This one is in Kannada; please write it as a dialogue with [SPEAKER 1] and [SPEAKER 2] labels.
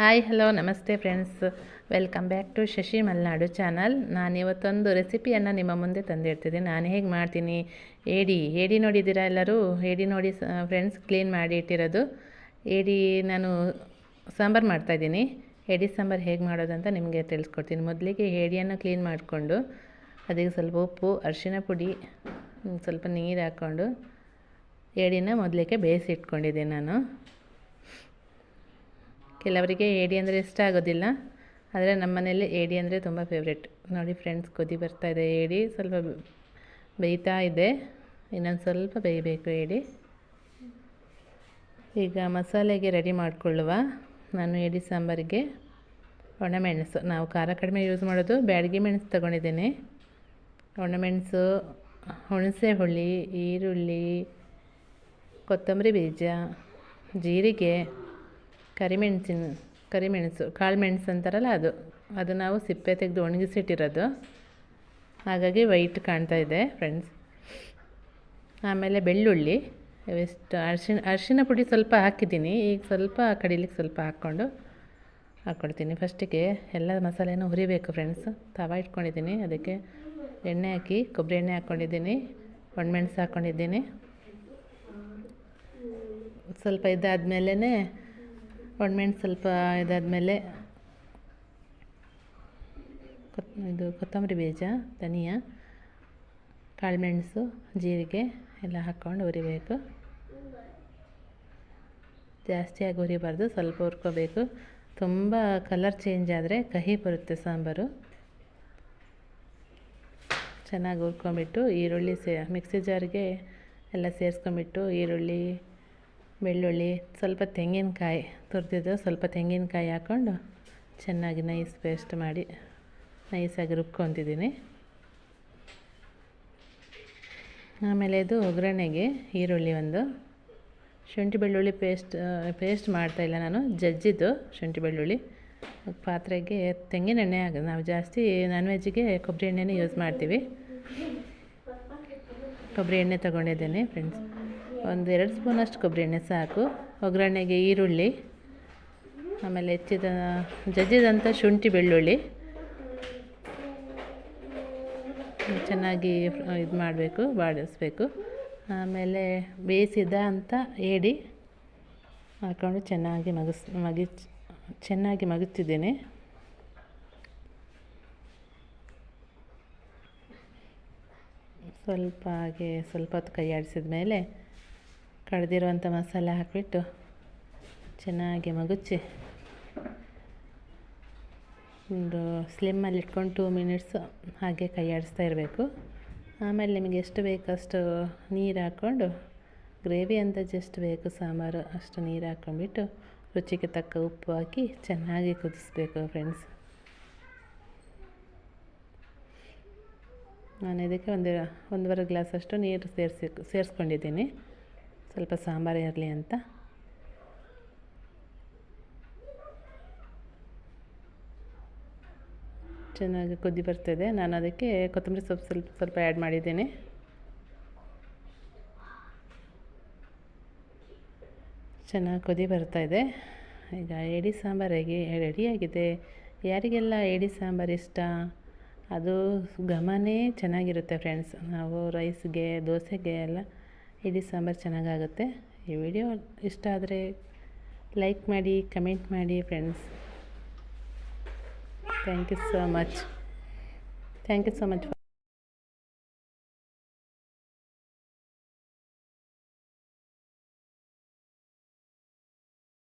[SPEAKER 1] ಹಾಯ್, ಹಲೋ, ನಮಸ್ತೆ friends. Welcome back to Shashi Malenadu channel. ನಾನು ಇವತ್ತೊಂದು ರೆಸಿಪಿಯನ್ನು ನಿಮ್ಮ ಮುಂದೆ ತಂದಿರ್ತಿದ್ದೀನಿ ನಾನು ಹೇಗೆ ಮಾಡ್ತೀನಿ? ಏಡಿ ಏಡಿ ನೋಡಿದ್ದೀರಾ ಎಲ್ಲರೂ? ಏಡಿ ನೋಡಿ ಫ್ರೆಂಡ್ಸ್, ಕ್ಲೀನ್ ಮಾಡಿ ಇಟ್ಟಿರೋದು. ಏಡಿ ನಾನು ಸಾಂಬಾರು ಮಾಡ್ತಾಯಿದ್ದೀನಿ ಏಡಿ ಸಾಂಬಾರು ಹೇಗೆ ಮಾಡೋದು ಅಂತ ನಿಮಗೆ ತಿಳಿಸ್ಕೊಡ್ತೀನಿ. ಮೊದಲಿಗೆ ಏಡಿಯನ್ನು ಕ್ಲೀನ್ ಮಾಡಿಕೊಂಡು, ಅದಕ್ಕೆ ಸ್ವಲ್ಪ ಉಪ್ಪು ಅರಿಶಿನ ಪುಡಿ, ಸ್ವಲ್ಪ ನೀರು ಹಾಕ್ಕೊಂಡು ಏಡಿನ ಮೊದಲಿಗೆ ಬೇಯಿಸಿ ಇಟ್ಕೊಂಡಿದ್ದೀನಿ ನಾನು. ಕೆಲವರಿಗೆ ಏಡಿ ಅಂದರೆ ಇಷ್ಟ ಆಗೋದಿಲ್ಲ. ಆದರೆ ನಮ್ಮ ಮನೇಲಿ ಏಡಿ ಅಂದರೆ ತುಂಬ ಫೇವ್ರೆಟ್ ನೋಡಿ ಫ್ರೆಂಡ್ಸ್ ಕುದಿ ಬರ್ತಾಯಿದೆ ಏಡಿ ಸ್ವಲ್ಪ ಬೇಯ್ತಾ ಇದೆ. ಇನ್ನೊಂದು ಸ್ವಲ್ಪ ಬೇಯಬೇಕು ಏಡಿ ಈಗ ಮಸಾಲೆಗೆ ರೆಡಿ ಮಾಡಿಕೊಳ್ಳುವ. ನಾನು ಏಡಿ ಸಾಂಬಾರಿಗೆ ಒಣಮೆಣಸು ನಾವು ಖಾರ ಕಡಿಮೆ ಯೂಸ್ ಮಾಡೋದು. ಬ್ಯಾಡಗಿ ಮೆಣಸು ತೊಗೊಂಡಿದ್ದೀನಿ. ಒಣಮೆಣಸು ಹುಣಸೆ ಹುಳಿ, ಈರುಳ್ಳಿ, ಕೊತ್ತಂಬರಿ ಬೀಜ, ಜೀರಿಗೆ ಕರಿಮೆಣಸಿನ, ಕರಿಮೆಣಸು ಕಾಳು ಮೆಣಸು ಅಂತಾರಲ್ಲ ಅದು. ಅದು ನಾವು ಸಿಪ್ಪೆ ತೆಗೆದು ಒಣಗಿಸಿಟ್ಟಿರೋದು. ಹಾಗಾಗಿ ವೈಟ್ ಕಾಣ್ತಾ ಇದೆ ಫ್ರೆಂಡ್ಸ್. ಆಮೇಲೆ ಬೆಳ್ಳುಳ್ಳಿ ಎಷ್ಟು ಅರಿಶಿಣ ಅರಿಶಿನ ಪುಡಿ ಸ್ವಲ್ಪ ಹಾಕಿದ್ದೀನಿ. ಈಗ ಸ್ವಲ್ಪ ಕಡಿಲಿಕ್ಕೆ ಸ್ವಲ್ಪ ಹಾಕ್ಕೊಂಡು ಹಾಕ್ಕೊಡ್ತೀನಿ. ಫಸ್ಟಿಗೆ ಎಲ್ಲ ಮಸಾಲೆನೂ ಹುರಿಬೇಕು ಫ್ರೆಂಡ್ಸ್. ತವ ಇಟ್ಕೊಂಡಿದ್ದೀನಿ. ಅದಕ್ಕೆ ಎಣ್ಣೆ ಹಾಕಿ, ಕೊಬ್ಬರಿ ಎಣ್ಣೆ ಹಾಕ್ಕೊಂಡಿದ್ದೀನಿ. ಒಣಮೆಣಸು ಹಾಕ್ಕೊಂಡಿದ್ದೀನಿ. ಸ್ವಲ್ಪ ಇದಾದಮೇಲೆ ಒಣಮೆಣಸು ಸ್ವಲ್ಪ ಇದಾದಮೇಲೆ ಕೊತ್ ಇದು ಕೊತ್ತಂಬರಿ ಬೀಜ, ಧನಿಯಾ, ಕಾಳುಮೆಣಸು, ಜೀರಿಗೆ ಎಲ್ಲ ಹಾಕ್ಕೊಂಡು ಹುರಿಬೇಕು. ಜಾಸ್ತಿಯಾಗಿ ಹುರಿಬಾರ್ದು, ಸ್ವಲ್ಪ ಹುರ್ಕೋಬೇಕು. ತುಂಬ ಕಲರ್ ಚೇಂಜ್ ಆದರೆ ಕಹಿ ಬರುತ್ತೆ ಸಾಂಬಾರು. ಚೆನ್ನಾಗಿ ಹುರ್ಕೊಂಬಿಟ್ಟು ಈರುಳ್ಳಿ ಸೇ, ಮಿಕ್ಸಿ ಜಾರಿಗೆ ಎಲ್ಲ ಸೇರಿಸ್ಕೊಂಬಿಟ್ಟು ಈರುಳ್ಳಿ ಬೆಳ್ಳುಳ್ಳಿ, ಸ್ವಲ್ಪ ತೆಂಗಿನಕಾಯಿ ತುರಿದಿದ್ದು ಸ್ವಲ್ಪ ತೆಂಗಿನಕಾಯಿ ಹಾಕ್ಕೊಂಡು ಚೆನ್ನಾಗಿ ನೈಸ್ ಪೇಸ್ಟ್ ಮಾಡಿ ನೈಸಾಗಿ ರುಬ್ಕೊತಿದ್ದೀನಿ. ಆಮೇಲೆ ಇದು ಒಗ್ಗರಣೆಗೆ ಈರುಳ್ಳಿ ಒಂದು. ಶುಂಠಿ ಬೆಳ್ಳುಳ್ಳಿ ಪೇಸ್ಟ್ ಪೇಸ್ಟ್ ಮಾಡ್ತಾಯಿಲ್ಲ ನಾನು, ಜಜ್ಜಿದ್ದು ಶುಂಠಿ ಬೆಳ್ಳುಳ್ಳಿ. ಪಾತ್ರೆಗೆ ತೆಂಗಿನ ಎಣ್ಣೆ ಆಗೋದು ನಾವು ಜಾಸ್ತಿ ನಾನ್ ವೆಜ್ಗೆ ಕೊಬ್ಬರಿ ಎಣ್ಣೆನೇ ಯೂಸ್ ಮಾಡ್ತೀವಿ. ಕೊಬ್ಬರಿ ಎಣ್ಣೆ ತೊಗೊಂಡಿದ್ದೇನೆ ಫ್ರೆಂಡ್ಸ್ ಒಂದು ಎರಡು ಸ್ಪೂನಷ್ಟು ಕೊಬ್ಬರಿ ಎಣ್ಣೆ ಸಾಕು. ಒಗ್ಗರಣೆಗೆ ಈರುಳ್ಳಿ, ಆಮೇಲೆ ಹೆಚ್ಚಿದ ಜಜ್ಜಿದಂಥ ಶುಂಠಿ ಬೆಳ್ಳುಳ್ಳಿ. ಚೆನ್ನಾಗಿ ಇದು ಮಾಡಬೇಕು, ಬಾಡಿಸ್ಬೇಕು. ಆಮೇಲೆ ಬೇಯಿಸಿದ ಅಂತ ಏಡಿ ಹಾಕ್ಕೊಂಡು ಚೆನ್ನಾಗಿ ಮಗಸ್, ಮಗಿ, ಚೆನ್ನಾಗಿ ಮಗುತ್ತಿದ್ದೇನೆ. ಸ್ವಲ್ಪ ಹಾಗೆ ಸ್ವಲ್ಪ ಹೊತ್ತು ಕೈ ಆಡಿಸಿದ ಮೇಲೆ ಕಡ್ದಿರುವಂಥ ಮಸಾಲೆ ಹಾಕಿಬಿಟ್ಟು ಚೆನ್ನಾಗಿ ಮಗುಚ್ಚಿ. ಒಂದು ಸ್ಲಿಮ್ಮಲ್ಲಿ ಇಟ್ಕೊಂಡು ಟೂ ಮಿನಿಟ್ಸು ಹಾಗೆ ಕೈ ಆಡಿಸ್ತಾ ಇರಬೇಕು. ಆಮೇಲೆ ನಿಮಗೆ ಎಷ್ಟು ಅಷ್ಟು ನೀರು ಹಾಕ್ಕೊಂಡು ಗ್ರೇವಿ ಅಂತ ಜಸ್ಟ್ ಬೇಕು, ಸಾಂಬಾರು ಅಷ್ಟು ನೀರು ಹಾಕ್ಕೊಂಡ್ಬಿಟ್ಟು ರುಚಿಗೆ ತಕ್ಕ ಉಪ್ಪು ಹಾಕಿ ಚೆನ್ನಾಗಿ ಕುದಿಸ್ಬೇಕು ಫ್ರೆಂಡ್ಸ್ ನಾನು ಇದಕ್ಕೆ ಒಂದು, ಒಂದೂವರೆ ಗ್ಲಾಸಷ್ಟು ನೀರು ಸೇರಿಸಿ, ಸೇರಿಸ್ಕೊಂಡಿದ್ದೀನಿ. ಸ್ವಲ್ಪ ಸಾಂಬಾರು ಇರಲಿ ಅಂತ. ಚೆನ್ನಾಗಿ ಕುದಿ ಬರ್ತಿದೆ. ನಾನು ಅದಕ್ಕೆ ಕೊತ್ತಂಬರಿ ಸೊಪ್ಪು ಸ್ವಲ್ಪ ಸ್ವಲ್ಪ ಆ್ಯಡ್ ಮಾಡಿದ್ದೀನಿ. ಚೆನ್ನಾಗಿ ಕುದಿ ಬರ್ತಾಯಿದೆ ಈಗ ಏಡಿ ಸಾಂಬಾರಿಗೆ ರೆಡಿಯಾಗಿದೆ ಯಾರಿಗೆಲ್ಲ ಏಡಿ ಸಾಂಬಾರು ಇಷ್ಟ? ಅದು ಘಮನೇ ಚೆನ್ನಾಗಿರುತ್ತೆ ಫ್ರೆಂಡ್ಸ್ ನಾವು ರೈಸ್ಗೆ ದೋಸೆಗೆ ಎಲ್ಲ ಇಡೀ ಸಾಂಬಾರು ಚೆನ್ನಾಗಾಗುತ್ತೆ. ಈ ವಿಡಿಯೋ ಇಷ್ಟ ಆದರೆ ಲೈಕ್ ಮಾಡಿ ಕಮೆಂಟ್ ಮಾಡಿ friends thank you so much thank you so much